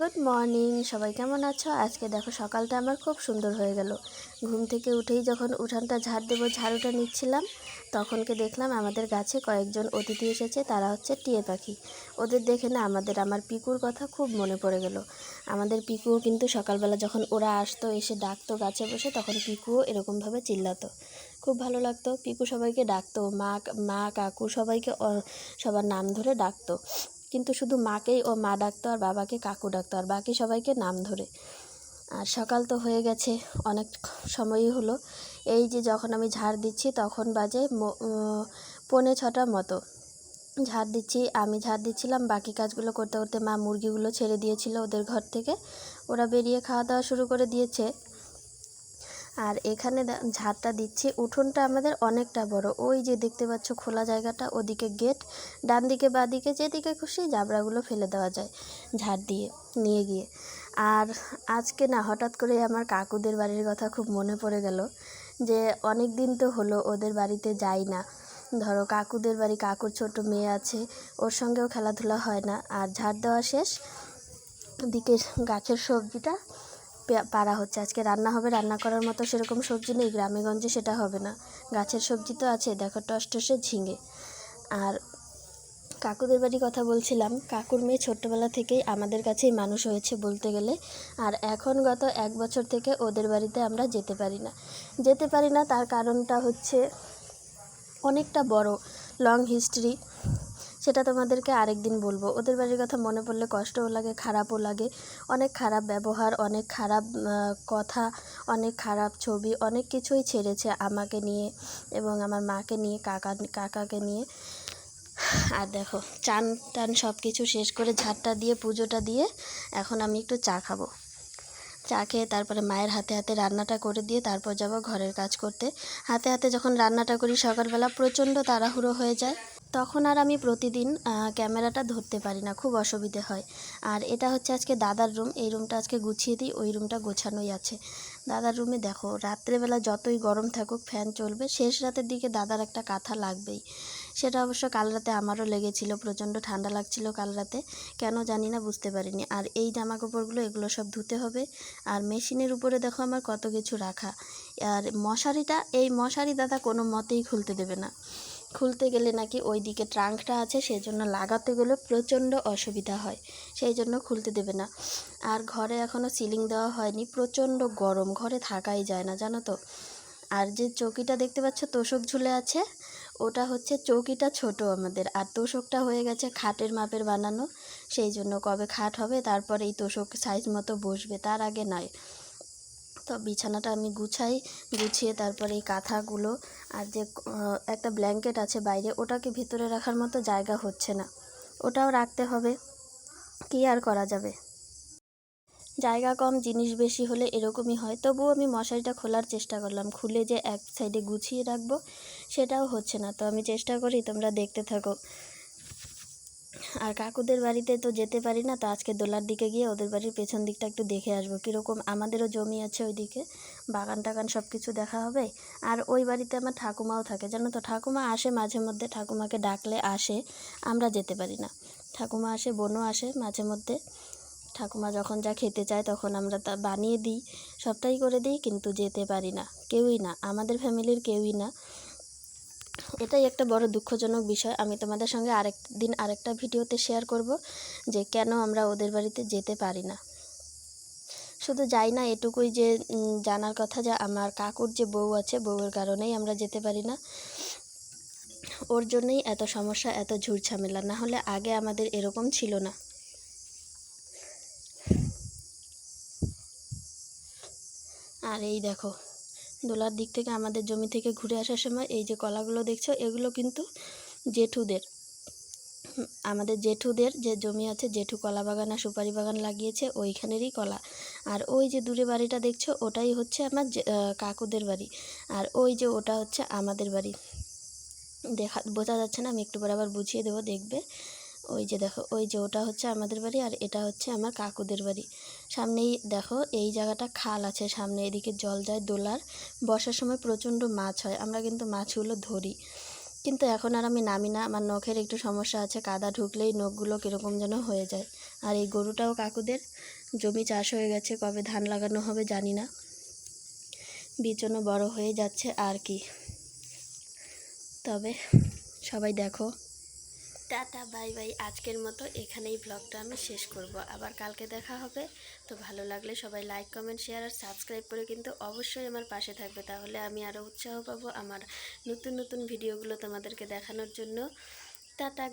Good morning, সবাই কেমন আছো? আজকে দেখো সকালটা আমার খুব সুন্দর হয়ে গেল। ঘুম থেকে উঠেই যখন উঠানটা ঝাড় দেবো, ঝাড়ুটা নিচ্ছিলাম, তখনকে দেখলাম আমাদের গাছে কয়েকজন অতিথি এসেছে, তারা হচ্ছে টিয়ে পাখি। ওদের দেখে না আমাদের, আমার পিকুর কথা খুব মনে পড়ে গেল। আমাদের পিকুও কিন্তু সকালবেলা যখন ওরা আসতো, এসে ডাকতো গাছে বসে, তখন পিকুও এরকমভাবে চিল্লাতো। খুব ভালো লাগতো, পিকু সবাইকে ডাকতো, মা মা, কাকু সবাইকে সবার নাম ধরে ডাকতো। কিন্তু শুধু মাকেই ও মা ডাকতো আর বাবাকে কাকু ডাকতো আর বাকি সবাইকে নাম ধরে। আর সকাল তো হয়ে গেছে, অনেক সময়ই হলো। এই যে যখন আমি ঝাড় দিচ্ছি তখন বাজে পৌনে ছটার মতো। ঝাড় দিচ্ছি, আমি ঝাড় দিচ্ছিলাম, বাকি কাজগুলো করতে করতে মা মুরগিগুলো ছেড়ে দিয়েছিল ওদের ঘর থেকে। ওরা বেরিয়ে খাওয়া দাওয়া শুরু করে দিয়েছে। আর এখানে ঝাড়টা দিচ্ছি। উঠোনটা আমাদের অনেকটা বড়। ওই যে দেখতে পাচ্ছ খোলা জায়গাটা, ওদিকে গেট ডান দিকে বা দিকে যেদিকে খুশি জাবড়াগুলো ফেলে দেওয়া যায় ঝাড় দিয়ে নিয়ে গিয়ে। আর আজকে না, হঠাৎ করে আমার কাকুদের বাড়ির কথা খুব মনে পড়ে গেল যে অনেক দিন তো হলো ওদের বাড়িতে যাই না। ধরো কাকুদের বাড়ি, কাকুর ছোট মেয়ে আছে, ওর সঙ্গেও খেলাধুলা হয় না। আর ঝাড় দেওয়া শেষ দিকে গাছের সবজিটা পাড়া হচ্ছে। আজকে রান্না হবে, রান্না করার মতো সেরকম সবজি নেই, গ্রামেগঞ্জে সেটা হবে না। গাছের সবজি তো আছে, দেখো টস টসে ঝিঙে। আর কাকুদের বাড়ি কথা বলছিলাম, কাকুর মেয়ে ছোট্টবেলা থেকেই আমাদের কাছেই মানুষ হয়েছে বলতে গেলে। আর এখন গত এক বছর থেকে ওদের বাড়িতে আমরা যেতে পারি না। যেতে পারি না, তার কারণটা হচ্ছে অনেকটা বড় লং হিস্ট্রি সেটা তোমাদেরকে আরেক দিন বলব। ওদের বাড়ির কথা মনে পড়লে কষ্টও লাগে, খারাপও লাগে। অনেক খারাপ ব্যবহার, অনেক খারাপ কথা, অনেক খারাপ ছবি, অনেক কিছুই ছেড়েছে আমাকে নিয়ে এবং আমার মাকে নিয়ে, কাকা, কাকাকে নিয়ে। আর দেখো, চান টান সব কিছু শেষ করে ঝাড়টা দিয়ে, পুজোটা দিয়ে এখন আমি একটু চা খাব। চা খেয়ে তারপরে মায়ের হাতে হাতে রান্নাটা করে দিয়ে তারপর যাব ঘরের কাজ করতে। হাতে হাতে যখন রান্নাটা করি সকালবেলা প্রচণ্ড তাড়াহুড়ো হয়ে যায়। তখন আর আমি প্রতিদিন ক্যামেরাটা ধরতে পারি না, খুব অসুবিধে হয়। আর এটা হচ্ছে আজকে দাদার রুম, এই রুমটা আজকে গুছিয়ে দিই, ওই রুমটা গোছানোই আছে। দাদার রুমে দেখো, রাত্রেবেলা যতই গরম থাকুক, ফ্যান চলবে, শেষ রাতের দিকে দাদার একটা কাঁথা লাগবেই। সেটা অবশ্য কাল রাতে আমারও লেগেছিল, প্রচণ্ড ঠান্ডা লাগছিল কাল রাতে, কেন জানি না, বুঝতে পারিনি। আর এই জামা কাপড়গুলো এগুলো সব ধুতে হবে। আর মেশিনের উপরে দেখো আমার কত কিছু রাখা। আর মশারিটা, এই মশারি দাদা কোনো মতেই খুলতে দেবে না। খুলতে গেলে নাকি ওই দিকে ট্রাঙ্কটা আছে সেই জন্য লাগাতে গেলে প্রচণ্ড অসুবিধা হয় সেই জন্য খুলতে দেবে না। আর ঘরে এখনও সিলিং দেওয়া হয়নি, প্রচণ্ড গরম, ঘরে থাকাই যায় না, জানো তো। আর যে চৌকিটা দেখতে পাচ্ছ, তোষক ঝুলে আছে, ওটা হচ্ছে চৌকিটা ছোট আমাদের, আর তোষকটা হয়ে গেছে খাটের মাপের বানানো সেই জন্য কবে খাট হবে তারপরে এই তোষক সাইজ মতো বসবে, তার আগে নয়। তো বিছানাটা আমি গুছাই, গুছিয়ে তারপরে এই কাঁথাগুলো আর যে একটা ব্ল্যাঙ্কেট আছে বাইরে, ওটাকে ভিতরে রাখার মতো জায়গা হচ্ছে না। ওটাও রাখতে হবে। কী আর করা যাবে? জায়গা কম, জিনিস বেশি হলে এরকমই হয়। তবুও আমি মশারিটা খোলার চেষ্টা করলাম। খুলে যে এক সাইডে গুছিয়ে রাখব, সেটাও হচ্ছে না। তো আমি চেষ্টা করি তোমরা দেখতে থাকো। আর কাকুদের বাড়িতে তো যেতে পারি না, তো আজকে দোলার দিকে গিয়ে ওদের বাড়ির পেছন দিকটা একটু দেখে আসব। কীরকম আমাদেরও জমি আছে ওইদিকে, বাগান টাগান সব কিছু দেখা হবে। আর ওই বাড়িতে আমার ঠাকুমাও থাকে, জানো তো? ঠাকুমা আসে মাঝে মধ্যে, ঠাকুমাকে ডাকলে আসে, আমরা যেতে পারি না। ঠাকুমা আসে, বোনও আসে মাঝে মধ্যে। ঠাকুমা যখন যা খেতে চায় তখন আমরা তা বানিয়ে দিই, সবটাই করে দিই, কিন্তু যেতে পারি না, কেউই না, আমাদের ফ্যামিলির কেউই না। এটাই একটা বড় দুঃখজনক বিষয়। আমি তোমাদের সঙ্গে আরেক দিন আরেকটা ভিডিওতে শেয়ার করব যে কেন আমরা ওদের বাড়িতে যেতে পারি না। শুধু যাই না, এটুকুই যে জানার কথা যে আমার কাকুর যে বউ আছে, বউয়ের কারণেই আমরা যেতে পারি না। ওর জন্যই এত সমস্যা, এত ঝুট ঝামেলা, না হলে আগে আমাদের এরকম ছিল না। আর এই দেখো দোলার দিক থেকে আমাদের জমি থেকে ঘুরে আসার সময় এই যে কলাগুলো দেখছ, এগুলো কিন্তু জেঠুদের। আমাদের জেঠুদের যে জমি আছে, জেঠু কলা বাগান আর সুপারি বাগান লাগিয়েছে, ওইখানেরই কলা। আর ওই যে দূরে বাড়িটা দেখছ, ওটাই হচ্ছে আমার কাকুদের বাড়ি। আর ওই যে ওটা হচ্ছে আমাদের বাড়ি। দেখা, বোঝা যাচ্ছে না, আমি একটু পরে আবার বুঝিয়ে দেবো, দেখবে। ওই যে দেখো, ওই যে ওটা হচ্ছে আমাদের বাড়ি আর এটা হচ্ছে আমার কাকুদের বাড়ি। সামনেই দেখো, এই জায়গাটা খাল আছে, সামনে এদিকে জল যায় দোলার। বর্ষার সময় প্রচণ্ড মাছ হয়, আমরা কিন্তু মাছগুলো ধরি। কিন্তু এখন আর আমি নামি না, আমার নখের একটু সমস্যা আছে, কাদা ঢুকলেই নখগুলো কীরকম যেন হয়ে যায়। আর এই গরুটাও কাকুদের, জমি চাষ হয়ে গেছে, কবে ধান লাগানো হবে জানি না। বিচনও বড় হয়ে যাচ্ছে আর কি। তবে সবাই দেখো। Tata, bye bye. আজকের মতো এখানেই ব্লগটা আমি শেষ করব। আবার কালকে দেখা হবে। তো ভালো লাগলে সবাই লাইক কমেন্ট শেয়ার আর সাবস্ক্রাইব করে কিন্তু অবশ্যই আমার পাশে থাকবে। তাহলে আমি আরও উৎসাহ পাবো আমার নতুন নতুন ভিডিওগুলো তোমাদেরকে দেখানোর জন্য। টাটা।